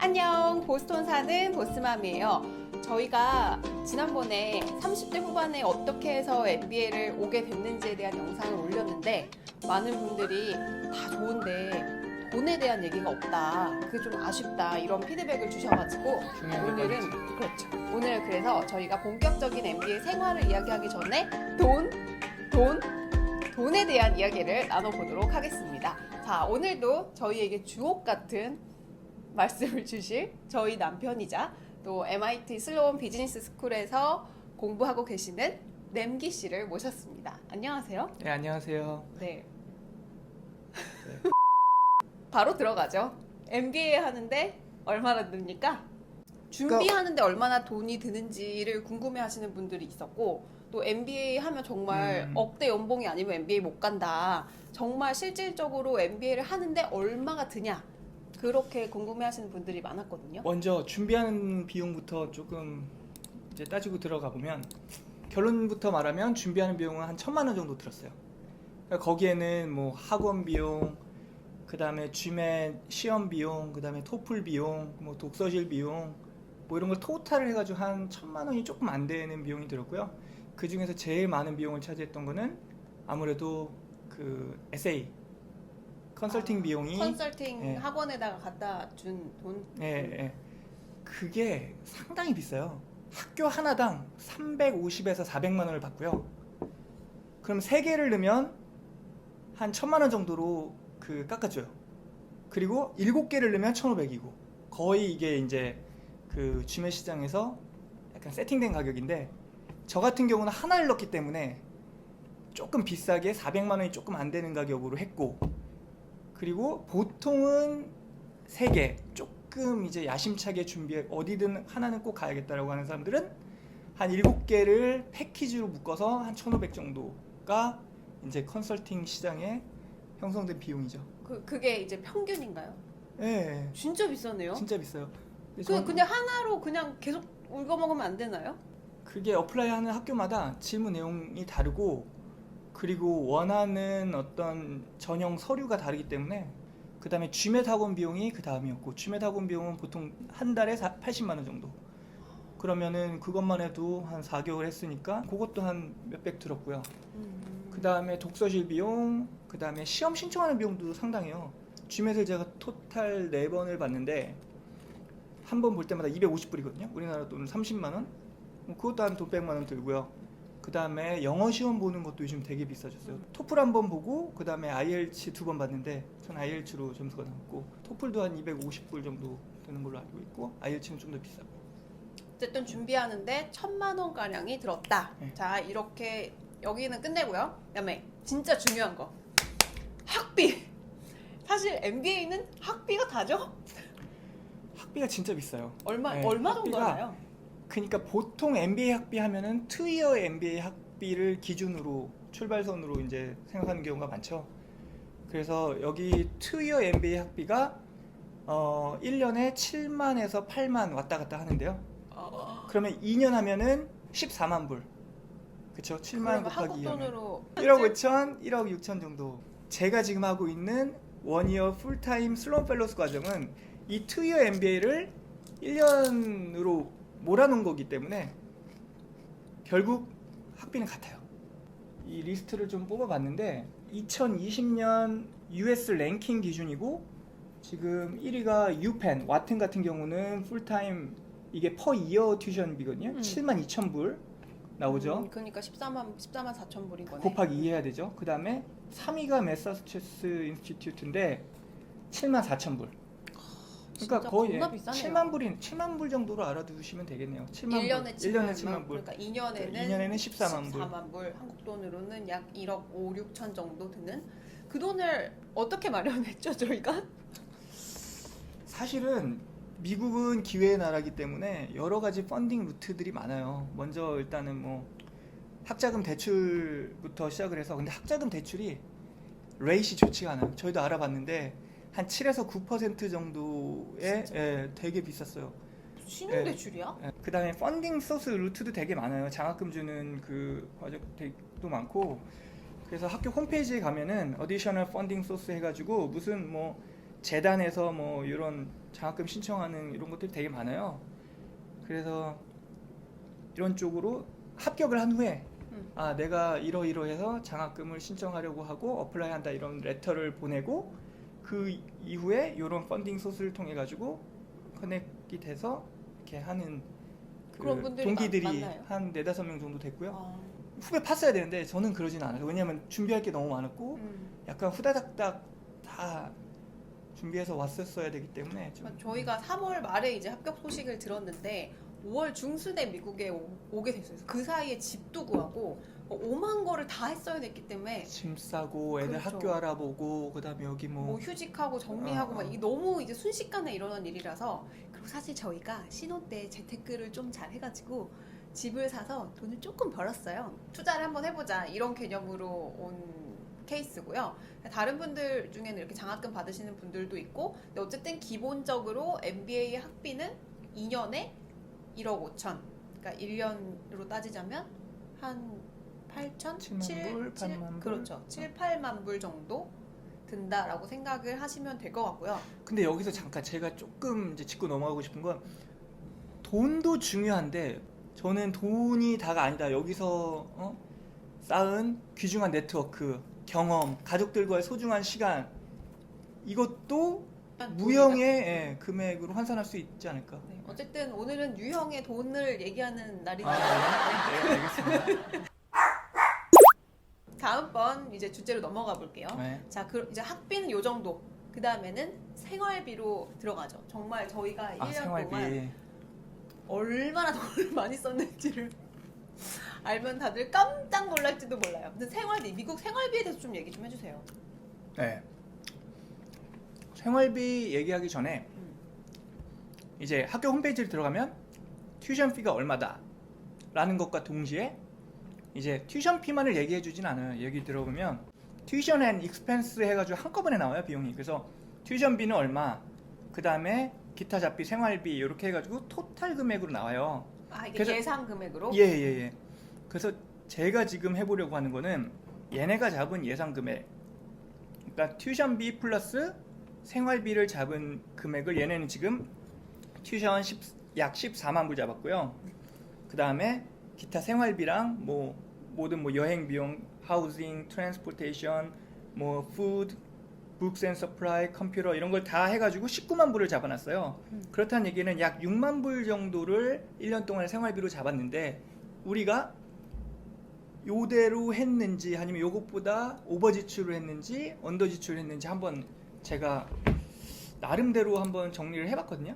안녕, 보스턴 사는 보스맘이에요. 저희가 지난번에 30대 후반에 어떻게 해서 MBA를 오게 됐는지에 대한 영상을 올렸는데 많은 분들이 다 좋은데 돈에 대한 얘기가 없다. 그게 좀 아쉽다. 이런 피드백을 주셔가지고 중요한 게 오늘은. 그렇죠. 오늘 그래서 저희가 본격적인 MBA 생활을 이야기하기 전에 돈, 돈, 돈에 대한 이야기를 나눠보도록 하겠습니다. 자, 오늘도 저희에게 주옥 같은 말씀을 주실 저희 남편이자 또 MIT 슬로원 비즈니스 스쿨에서 공부하고 계시는 냄기 씨를 모셨습니다. 안녕하세요. 네 안녕하세요. 네. 바로 들어가죠. MBA 하는데 얼마나 듭니까? 준비하는데 얼마나 돈이 드는지를 궁금해 하시는 분들이 있었고 또 MBA 하면 정말 음. 억대 연봉이 아니면 MBA 못 간다. 정말 실질적으로 MBA를 하는데 얼마가 드냐. 그렇게 궁금해 하시는 분들이 많았거든요. 먼저 준비하는 비용부터 조금 이제 따지고 들어가 보면 결론부터 말하면 준비하는 비용은 한 천만 원 정도 들었어요. 그러니까 거기에는 뭐 학원 비용, 그 다음에 GMAT 시험 비용, 그 다음에 토플 비용, 뭐 독서실 비용, 뭐 이런 걸 토탈을 해가지고 한 천만 원이 조금 안 되는 비용이 들었고요. 그 중에서 제일 많은 비용을 차지했던 거는 아무래도 그 SA 컨설팅 아, 비용이 컨설팅 예. 학원에다가 갖다 준 돈. 예, 예. 그게 상당히 비싸요. 학교 하나당 350에서 400만 원을 받고요. 그럼 세 개를 넣으면 한 천만 원 정도로 그 깎아줘요. 그리고 일곱 개를 넣으면 1,500이고 거의 이게 이제 그 주매 시장에서 약간 세팅된 가격인데 저 같은 경우는 하나를 넣기 때문에 조금 비싸게 400만 원이 조금 안 되는 가격으로 했고 그리고 보통은 세 개 조금 이제 야심차게 준비해 어디든 하나는 꼭 가야겠다라고 하는 사람들은 한 일곱 개를 패키지로 묶어서 한 1,500 정도가 이제 컨설팅 시장에 형성된 비용이죠. 그 그게 이제 평균인가요? 예. 진짜 비싸네요. 진짜 비싸요. 근데 그 저는 그냥 하나로 그냥 계속 울고 먹으면 안 되나요? 그게 어플라이 하는 학교마다 질문 내용이 다르고 그리고 원하는 어떤 전형 서류가 다르기 때문에 그 다음에 GMAT 학원 비용이 그 다음이었고 GMAT 학원 비용은 보통 한 달에 80만 원 정도. 그러면은 그것만 해도 한 4개월 했으니까 그것도 한 몇백 들었고요. 그 다음에 독서실 비용 그 다음에 시험 신청하는 비용도 상당해요. GMAT을 제가 토탈 4번을 봤는데 한 번 볼 때마다 250불이거든요. 우리나라 돈 30만 원? 뭐 그것도 한 돈 100만 원 들고요. 그 다음에 영어 시험 보는 것도 요즘 되게 비싸졌어요. 토플 한 번 보고 그 다음에 IELTS 두 번 봤는데 전 IELTS로 점수가 나왔고 토플도 한 250불 정도 되는 걸로 알고 있고 IELTS는 좀 더 비싸고. 어쨌든 준비하는데 천만 원 가량이 들었다. 네. 자 이렇게 여기는 끝내고요. 그다음에 진짜 중요한 거 학비. 사실 MBA는 학비가 다죠? 학비가 진짜 비싸요. 얼마 네, 얼마 정도 학비가 하나요? 그러니까 보통 MBA 학비 하면은 투이어 MBA 학비를 기준으로 출발선으로 이제 생각하는 경우가 많죠. 그래서 여기 투이어 MBA 학비가 어 1년에 7만에서 8만 왔다 갔다 하는데요. 어, 그러면 2년 하면은 14만 불. 그쵸? 7만 그러면 곱하기 한국 2 하면 돈으로 1억 5천, 1억 6천 정도. 제가 지금 하고 있는 원이어 풀타임 슬론 펠로스 과정은 이 투이어 MBA를 1년으로 몰아놓은 거기 때문에 결국 학비는 같아요. 이 리스트를 좀 뽑아봤는데 2020년 US 랭킹 기준이고 지금 1위가 유펜 와튼 같은 경우는 풀타임 이게 퍼 이어 튜션비거든요. 음. 7만 2천 불 나오죠. 음, 그러니까 14만 14만 4천 불인 거네. 곱하기 2 해야 되죠. 그 다음에 3위가 메사추세츠 인스티튜트인데 7만 4천 불. 그러니까 거의 겁나 비싸네요. 7만 불인 7만 불 정도로 알아두시면 되겠네요. 7만 1년에 불. 7만, 1년에 7만 불. 그러니까 2년에는 2년에는 14만 불. 14만 불. 한국 돈으로는 약 1억 5, 6천 정도 드는 그 돈을 어떻게 마련했죠, 저희가? 사실은 미국은 기회의 나라기 때문에 여러 가지 펀딩 루트들이 많아요. 먼저 일단은 뭐 학자금 대출부터 시작을 해서 근데 학자금 대출이 레이시 좋지가 않아요. 저희도 알아봤는데 한 7에서 9% 정도에 예, 되게 비쌌어요. 신용 대출이야? 그 다음에 펀딩 소스 루트도 되게 많아요. 장학금 주는 그 과정도 많고 그래서 학교 홈페이지에 가면은 어디셔널 펀딩 소스 해가지고 무슨 뭐 재단에서 뭐 이런 장학금 신청하는 이런 것들이 되게 많아요. 그래서 이런 쪽으로 합격을 한 후에 음. 아 내가 이러이러해서 장학금을 신청하려고 하고 어플라이한다 이런 레터를 보내고 그 이후에 이런 펀딩 소스를 통해 가지고 커넥이 돼서 이렇게 하는 그 동기들이 많- 많나요? 한 네다섯 명 정도 됐고요. 아, 후배 팠어야 되는데 저는 그러진 않아요. 왜냐하면 준비할 게 너무 많았고 음. 약간 후다닥닥 다 준비해서 왔었어야 되기 때문에 좀 저희가 3월 말에 이제 합격 소식을 들었는데 5월 중순에 미국에 오, 게 됐어요. 그 사이에 집도 구하고 어, 오만 거를 다 했어야 됐기 때문에 짐 싸고 애들 그렇죠. 학교 알아보고 그다음에 여기 뭐, 뭐 휴직하고 정리하고 어, 막 어. 이게 너무 이제 순식간에 일어난 일이라서 그리고 사실 저희가 신혼 때 재테크를 좀 잘 해가지고 집을 사서 돈을 조금 벌었어요. 투자를 한번 해보자 이런 개념으로 온 케이스고요. 다른 분들 중에는 이렇게 장학금 받으시는 분들도 있고, 근데 어쨌든 기본적으로 MBA 학비는 2년에 1억 5천. 그러니까 1년으로 따지자면 한 8천, 7만 불, 8만 불. 그렇죠. 7, 8만 불 정도 든다라고 생각을 하시면 될 것 같고요. 근데 여기서 잠깐 제가 조금 이제 짚고 넘어가고 싶은 건 돈도 중요한데 저는 돈이 다가 아니다. 여기서 어? 쌓은 귀중한 네트워크, 경험, 가족들과의 소중한 시간 이것도 무형의 예, 금액으로 환산할 수 있지 않을까. 네, 어쨌든 오늘은 유형의 돈을 얘기하는 날이니까 아, 네, 알겠습니다. 다음번 이제 주제로 넘어가 볼게요. 네. 자, 그 이제 학비는 요 정도. 그 다음에는 생활비로 들어가죠. 정말 저희가 1년 아, 생활비. 동안 얼마나 돈을 많이 썼는지를 알면 다들 깜짝 놀랄지도 몰라요. 근데 생활비, 미국 생활비에 대해서 좀 얘기 좀 해주세요. 네. 생활비 얘기하기 전에 음. 이제 학교 홈페이지를 들어가면 튜션 피가 얼마다 라는 것과 동시에 이제 튜션 피만을 얘기해 주진 않아요. 얘기 들어보면 튜션 앤 익스펜스 해가지고 한꺼번에 나와요 비용이. 그래서 튜션비는 얼마, 그 다음에 기타 잡비, 생활비 이렇게 해가지고 토탈 금액으로 나와요. 아, 이게 그래서- 예상 금액으로? 예예예. 예. 그래서 제가 지금 해보려고 하는 거는 얘네가 잡은 예상 금액, 그러니까 튜션비 플러스 생활비를 잡은 금액을 얘네는 지금 튜션 10, 약 14만 불 잡았고요. 그 다음에 기타 생활비랑 뭐 모든 뭐 여행 비용, 하우징, 트랜스포테이션, 뭐 푸드, 북스 앤 서프라이, 컴퓨터 이런 걸 다 해가지고 19만 불을 잡아놨어요. 음. 그렇다는 얘기는 약 6만 불 정도를 1년 동안의 생활비로 잡았는데 우리가 요대로 했는지 아니면 요것보다 오버 지출을 했는지 언더 지출을 했는지 한번 제가 나름대로 한번 정리를 해봤거든요.